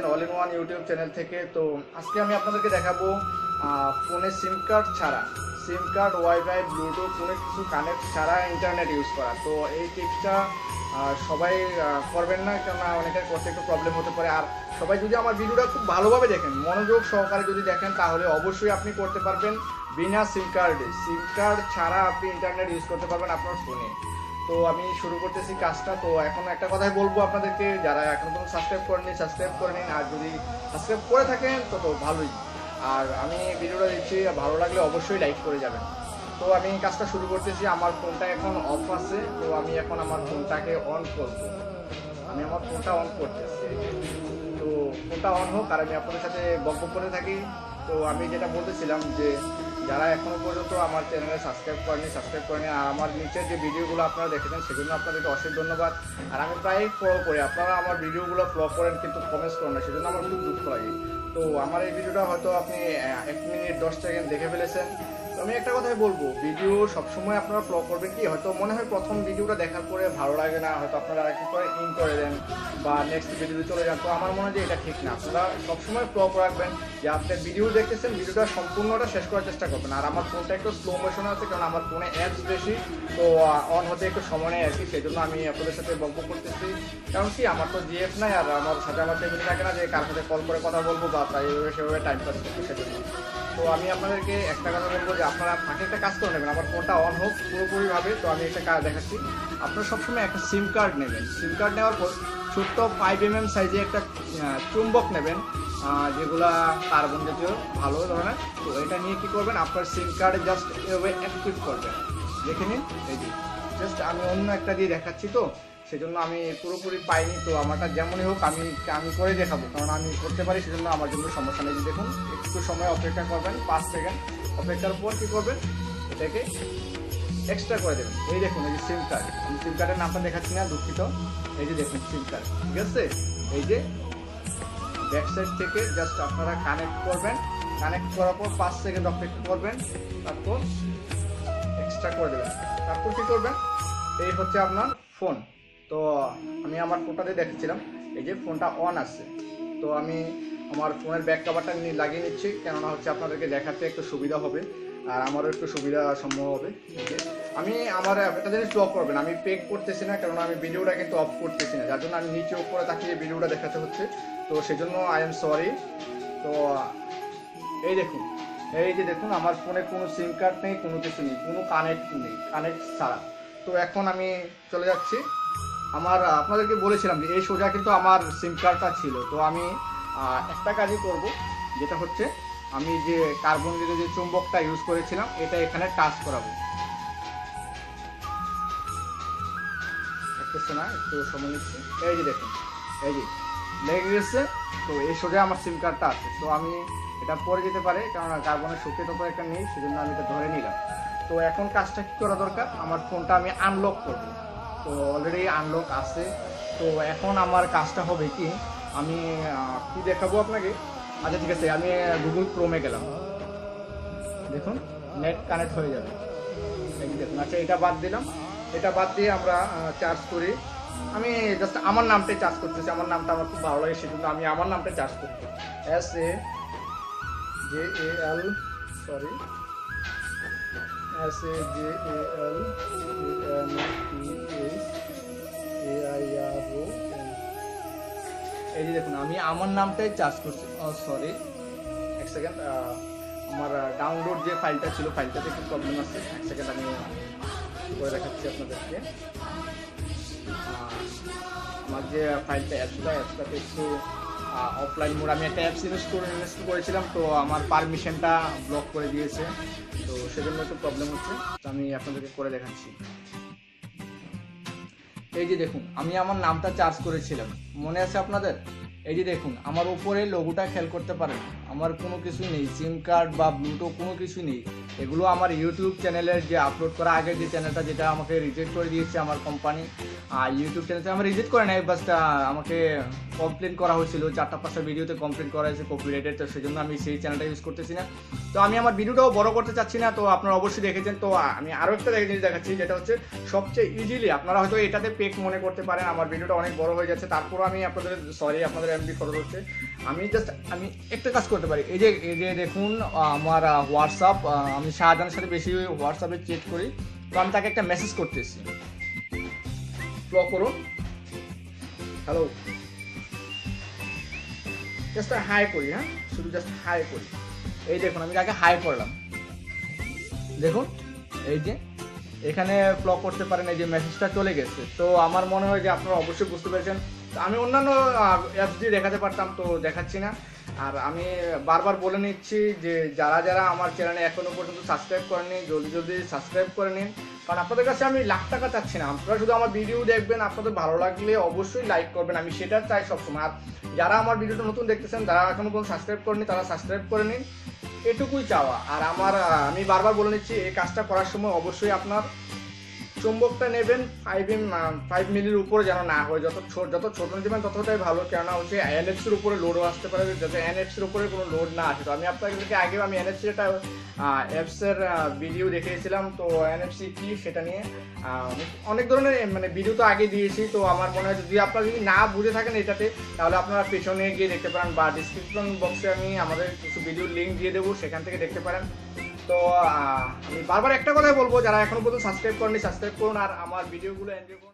All in one YouTube channel থেকে, তো আজকে আমি আপনাদেরকে দেখাবো ফোনে সিম কার্ড ছাড়া। সিম কার্ড ওয়াইফাই ব্লুটুথ কোনো কিছু কানেক্ট ছাড়া ইন্টারনেট ইউজ করা। তো এই টিপসটা সবাই করবেন না, কেননা অনেকের করতে একটু প্রবলেম হতে পারে। আর সবাই যদি আমার ভিডিওটা খুব ভালোভাবে দেখেন, মনোযোগ সহকারে যদি দেখেন, তাহলে অবশ্যই আপনি করতে পারবেন বিনা সিম কার্ডে সিম কার্ড ছাড়া আপনি ইন্টারনেট ইউজ করতে পারবেন আপনার ফোনে। তো আমি শুরু করতেছি কাজটা। তো এখন একটা কথাই বলব আপনাদেরকে, যারা এখন পর্যন্ত সাবস্ক্রাইব করেনি সাবস্ক্রাইব করে নিন। আর যদি সাবস্ক্রাইব করে থাকেন, তো তো ভালোই। আর আমি ভিডিওটা দিচ্ছি ভালো লাগলে অবশ্যই লাইক করে যাবেন। তো আমি কাজটা শুরু করতেছি। আমার ফোনটা এখন অফ আছে, তো আমি এখন আমার ফোনটাকে অন করব। আমি আমার ফোনটা অন করতেছি। তো ফোনটা অন হোক, আর আমি আপনাদের সাথে গল্প করে থাকি। তো আমি যেটা বলতেছিলাম যে যারা এখনও পর্যন্ত আমার চ্যানেলে সাবস্ক্রাইব করেনি সাবস্ক্রাইব করেনি, আর আমার নিচের যে ভিডিওগুলো আপনারা দেখেছেন সেজন্য আপনাদেরকে অশেষ ধন্যবাদ। আর আমি প্রায়ই ফলো করি, আপনারা আমার ভিডিওগুলো ফলো করেন কিন্তু কমেন্টস করেন না, সেজন্য আমার খুব দুঃখ লাগে। তো আমার এই ভিডিওটা হয়তো আপনি এক মিনিট দশ সেকেন্ড দেখে ফেলেছেন। আমি একটা কথাই বলব ভিডিও সবসময় আপনারা ফলো করবেন কি, হয়তো মনে হয় প্রথম ভিডিওটা দেখার পরে ভালো লাগে না, হয়তো আপনারা একটু পরে ইন করে দেন বা নেক্সট ভিডিওতে চলে যান। তো আমার মনে হয় যে এটা ঠিক না। আপনারা সবসময় ফলো রাখবেন, যে আপনি ভিডিও দেখতেছেন ভিডিওটা সম্পূর্ণটা শেষ করার চেষ্টা করবেন। আর আমার ফোনটা একটু স্লো মোশনে আছে, কারণ আমার ফোনে অ্যাপস বেশি, তো অন হতে একটু সময় নেই আর কি সেই জন্য আমি আপনাদের সাথে গল্প করতেছি। কারণ কি, আমার তো জিএফ নাই, আর আমার সাথে আমার ফ্যামিলি থাকে না যে কার সাথে কল করে কথা বলব বা তাই সেভাবে টাইম পাস করব, সেজন্য। তো আমি আপনাদেরকে একটা কথা বলব যে আপনারা ফাঁকে একটা কাজ করে নেবেন আমার ফোনটা অন হোক পুরোপুরিভাবে, তো আমি একটা কাজ দেখাচ্ছি। আপনারা সবসময় একটা সিম কার্ড নেবেন। সিম কার্ড নেওয়ার পর ছোট্ট ফাইভ এম এম সাইজে একটা চুম্বক নেবেন যেগুলা কার্বন জাতীয়, ভালো ধরনের। তো এটা নিয়ে কি করবেন, আপনার সিম কার্ডে জাস্ট এভাবে অ্যাক্টিভ করবেন। দেখে নিন, এই যে জাস্ট আমি অন্য একটা দিয়ে দেখাচ্ছি তো। সেজন্য আমি পুরোপুরি পাইনি। তো আমারটা যেমনই হোক, আমি আমি করে দেখাবো। কারণ আমি করতে পারি, সেজন্য আমার জন্য সমস্যা নেই। দেখুন, একটু সময় অপেক্ষা করবেন, পাঁচ সেকেন্ড। অপেক্ষার পর কী করবেন? এটাকে এক্সট্রা করে দেবেন। এই দেখুন, এই যে সিম কার্ড আমি সিম কার্ডের নামটা দেখাচ্ছি না, দুঃখিত। এই যে দেখুন সিম কার্ড ঠিক আছে? এই যে ব্যাক সাইড থেকে জাস্ট আপনারা কানেক্ট করবেন। কানেক্ট করার পর পাঁচ সেকেন্ড অপেক্ষা করবেন। তারপর এক্সট্রা করে দেবেন। তারপর কী করবেন? এই হচ্ছে আপনার ফোন তো আমি আমার ফোনটাতে দেখেছিলাম, এই যে ফোনটা অন আছে। তো আমি আমার ফোনের ব্যাক কাভারটা লাগিয়ে নিচ্ছি, কেননা হচ্ছে আপনাদেরকে দেখাতে একটু সুবিধা হবে, আর আমারও একটু সুবিধা সম্ভব হবে। আমি আমার একটা জিনিস অফ করবেন, আমি পেক করতেছি না কারণ আমি ভিডিওটা কিন্তু অফ করতেছি না, যার জন্য আমি নিচে উপরে তাকিয়ে ভিডিওটা দেখাতে হচ্ছে। তো সেজন্য আই এম সরি তো এই দেখুন, এই যে দেখুন, আমার ফোনে কোনো সিম কার্ড নেই, কোনো কিছু নেই, কোনো কানেক্ট নেই কানেক্ট ছাড়া। তো এখন আমি চলে যাচ্ছি। আমার আপনাদেরকে বলেছিলাম যে এই সোজা কিন্তু আমার সিম কার্ডটা ছিল। তো আমি একটা কাজই করব, যেটা হচ্ছে আমি যে কার্বন যে চুম্বকটা ইউজ করেছিলাম, এটা এখানে টাচ করাবো। না এই যে দেখুন, এই যে লেগে গেছে, তো এই সোজা আমার সিম কার্ডটা আছে। তো আমি এটা পরে যেতে পারে কার্বনের একটা সেজন্য আমি এটা ধরে নিলাম। তো এখন কাজটা কি করা দরকার? আমার ফোনটা আমি আনলক করব। তো অলরেডি আনলক আছে। তো এখন আমার কাজটা হবে কি, আমি কি দেখাবো আপনাকে? আচ্ছা ঠিক আছে, আমি গুগল ক্রোমে গেলাম। দেখুন নেট কানেক্ট হয়ে যাবে। দেখুন আচ্ছা এটা বাদ দিলাম। এটা বাদ দিয়ে আমরা চার্জ করি। আমি জাস্ট আমার নামটাই চার্জ করতেছি, আমার নামটা আমার খুব ভালো লাগে, সেজন্য আমি আমার নামটাই চার্জ করছি S A J A L sorry S A J A L N T H A I R O এই যে দেখুন আমি আমার নামটাই চার্জ করছি সরি এক সেকেন্ড আমার ডাউনলোড যে ফাইলটা ছিল ফাইলটাতে একটু প্রবলেম আছে এক সেকেন্ড আমি করে দেখাচ্ছি আপনাদেরকে আমার যে ফাইলটা অ্যাপসটা অ্যাপসটাতে একটু অফলাইন মোড আমি একটা অ্যাপস ইনস্টল ইনস্টল করেছিলাম, তো আমার পারমিশনটা ব্লক করে দিয়েছে, তো সেজন্য একটু প্রবলেম হচ্ছে। তো আমি আপনাদেরকে করে দেখাচ্ছি। এই যে দেখুন, আমি আমার নামটা চার্জ করেছিলাম। মনে আছে আপনাদের? এই যে দেখুন, আমার উপরে লোগোটা খেয়াল করতে পারেন। আমার কোনো কিছু নেই সিম কার্ড বা ব্লুটো কোনো কিছু নেই। এগুলো আমার ইউটিউব চ্যানেলের যে আপলোড করা আগে যে চ্যানেলটা যেটা আমাকে রিজেক্ট করে দিয়েছে আমার কোম্পানি আর ইউটিউব চ্যানেলটা আমার রিজেক্ট করে নেয় বাস আমাকে কমপ্লেন করা হয়েছিল, চারটা পাঁচটা ভিডিওতে কমপ্লেন করা হয়েছে কপিরাইটেড তো সেজন্য আমি সেই চ্যানেলটা ইউজ করতেছি না। তো আমি আমার ভিডিওটাও বড় করতে চাচ্ছি না, তো আপনারা অবশ্যই দেখেছেন, তো আমি আরও একটা জিনিস দেখাচ্ছি, যেটা হচ্ছে সবচেয়ে ইজিলি আপনারা হয়তো এটাতে পেক মনে করতে পারেন, আমার ভিডিওটা অনেক বড় হয়ে যাচ্ছে, তারপরও আমি আপনাদের সরি আপনাদের এমবি খরচ হচ্ছে। আমি জাস্ট আমি একটা কাজ করতে পারি। এই যে এই যে দেখুন, আমার হোয়াটসঅ্যাপ আমি শাহজাহানের সাথে বেশি হোয়াটসঅ্যাপে চেক করি, তো আমি তাকে একটা মেসেজ করতেছি ফ্লো করুন। হ্যালো জাস্ট হাই করি হ্যাঁ? শুধু জাস্ট হাই করি। এই দেখুন, আমি তাকে হাই করলাম। দেখুন, এই যে, এখানে ব্লক করতে পারেন, এই যে মেসেজটা চলে গেছে। তো আমার মনে হয় যে আপনারা অবশ্যই বুঝতে পেরেছেন আমি অন্যান্য অ্যাপস দিয়ে দেখাতে পারতাম তো দেখাচ্ছি না। আর আমি বারবার বলে নিচ্ছি যে যারা যারা আমার চ্যানেলে এখনও পর্যন্ত সাবস্ক্রাইব করেনি জলদি জলদি সাবস্ক্রাইব করে নিন। কারণ আপনাদের কাছে আমি লাখ টাকা চাচ্ছি না। আপনারা শুধু আমার ভিডিও দেখবেন, আপনাদের ভালো লাগলে অবশ্যই লাইক করবেন। আমি সেটা চাই সবসময়। আর যারা আমার ভিডিওটা নতুন দেখতেছেন, যারা এখনও পর্যন্ত সাবস্ক্রাইব করেনি তারা সাবস্ক্রাইব করে নিন। এটুকুই চাওয়া। আর আমার আমি বারবার বলে নিচ্ছি, এই কাজটা করার সময় অবশ্যই আপনার চুম্বকটা নেবেন ফাইভ এম ফাইভ মিলির উপরে যেন না হয়। যত ছোট যত ছোট নেবেন ততটাই ভালো, কেননা হচ্ছে এনএফসি এর উপরে লোডও আসতে পারে। যাতে এনএফসি এর উপরে কোনো লোড না আসে। তো আমি আপনাদেরকে আগেও আমি এনএফসি একটা অ্যাপস এর ভিডিও দেখিয়েছিলাম। তো এনএফসি কি সেটা নিয়ে অনেক- অনেক ধরনের মানে ভিডিও তো আগে দিয়েছি। তো আমার মনে হয় যদি আপনারা যদি না বুঝে থাকেন এটাতে, তাহলে আপনারা পেছনে গিয়ে দেখতে পারেন বা ডিসক্রিপশন বক্সে আমি আমাদের কিছু ভিডিও লিঙ্ক দিয়ে দেবো। সেখান থেকে দেখতে পারেন। তো আমি বারবার একটা কথাই বলব, যারা এখনও পর্যন্ত সাবস্ক্রাইব করেনি সাবস্ক্রাইব করুন আর আমার ভিডিওগুলো এনজয় করুন।